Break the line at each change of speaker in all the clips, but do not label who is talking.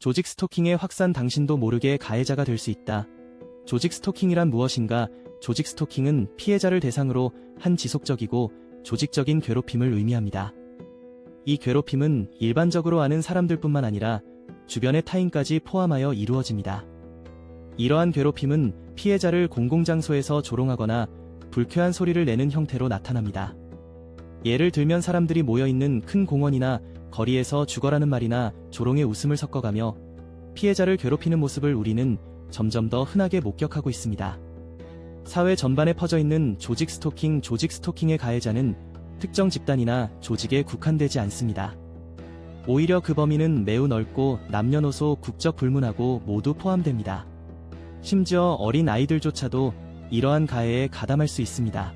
조직 스토킹의 확산 당신도 모르게 가해자가 될 수 있다. 조직 스토킹이란 무엇인가? 조직 스토킹은 피해자를 대상으로 한 지속적이고 조직적인 괴롭힘을 의미합니다. 이 괴롭힘은 일반적으로 아는 사람들뿐만 아니라 주변의 타인까지 포함하여 이루어집니다. 이러한 괴롭힘은 피해자를 공공장소에서 조롱하거나 불쾌한 소리를 내는 형태로 나타납니다. 예를 들면 사람들이 모여있는 큰 공원이나 거리에서 죽어라는 말이나 조롱의 웃음을 섞어가며 피해자를 괴롭히는 모습을 우리는 점점 더 흔하게 목격하고 있습니다. 사회 전반에 퍼져 있는 조직 스토킹, 조직 스토킹의 가해자는 특정 집단이나 조직에 국한되지 않습니다. 오히려 그 범위는 매우 넓고 남녀노소 국적 불문하고 모두 포함됩니다. 심지어 어린 아이들조차도 이러한 가해에 가담할 수 있습니다.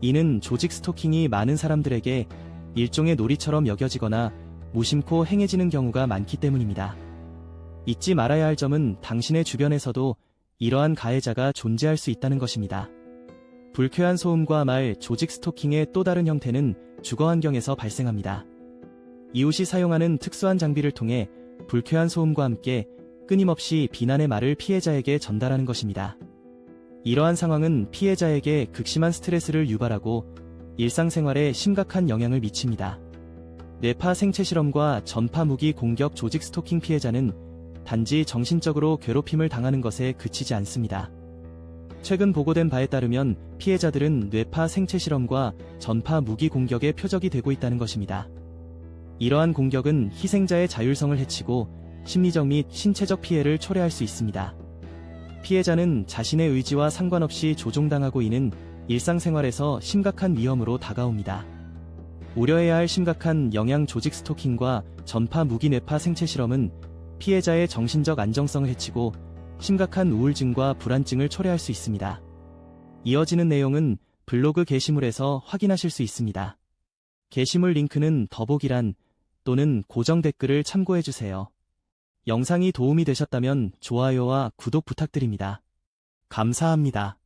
이는 조직 스토킹이 많은 사람들에게 일종의 놀이처럼 여겨지거나 무심코 행해지는 경우가 많기 때문입니다. 잊지 말아야 할 점은 당신의 주변에서도 이러한 가해자가 존재할 수 있다는 것입니다. 불쾌한 소음과 말, 조직 스토킹의 또 다른 형태는 주거 환경에서 발생합니다. 이웃이 사용하는 특수한 장비를 통해 불쾌한 소음과 함께 끊임없이 비난의 말을 피해자에게 전달하는 것입니다. 이러한 상황은 피해자에게 극심한 스트레스를 유발하고 일상생활에 심각한 영향을 미칩니다. 뇌파 생체 실험과 전파 무기 공격 조직 스토킹 피해자는 단지 정신적으로 괴롭힘을 당하는 것에 그치지 않습니다. 최근 보고된 바에 따르면 피해자들은 뇌파 생체 실험과 전파 무기 공격의 표적이 되고 있다는 것입니다. 이러한 공격은 희생자의 자율성을 해치고 심리적 및 신체적 피해를 초래할 수 있습니다. 피해자는 자신의 의지와 상관없이 조종당하고 있는 일상생활에서 심각한 위험으로 다가옵니다. 우려해야 할 심각한 영양 조직 스토킹과 전파 무기 뇌파 생체 실험은 피해자의 정신적 안정성을 해치고 심각한 우울증과 불안증을 초래할 수 있습니다. 이어지는 내용은 블로그 게시물에서 확인하실 수 있습니다. 게시물 링크는 더보기란 또는 고정 댓글을 참고해주세요. 영상이 도움이 되셨다면 좋아요와 구독 부탁드립니다. 감사합니다.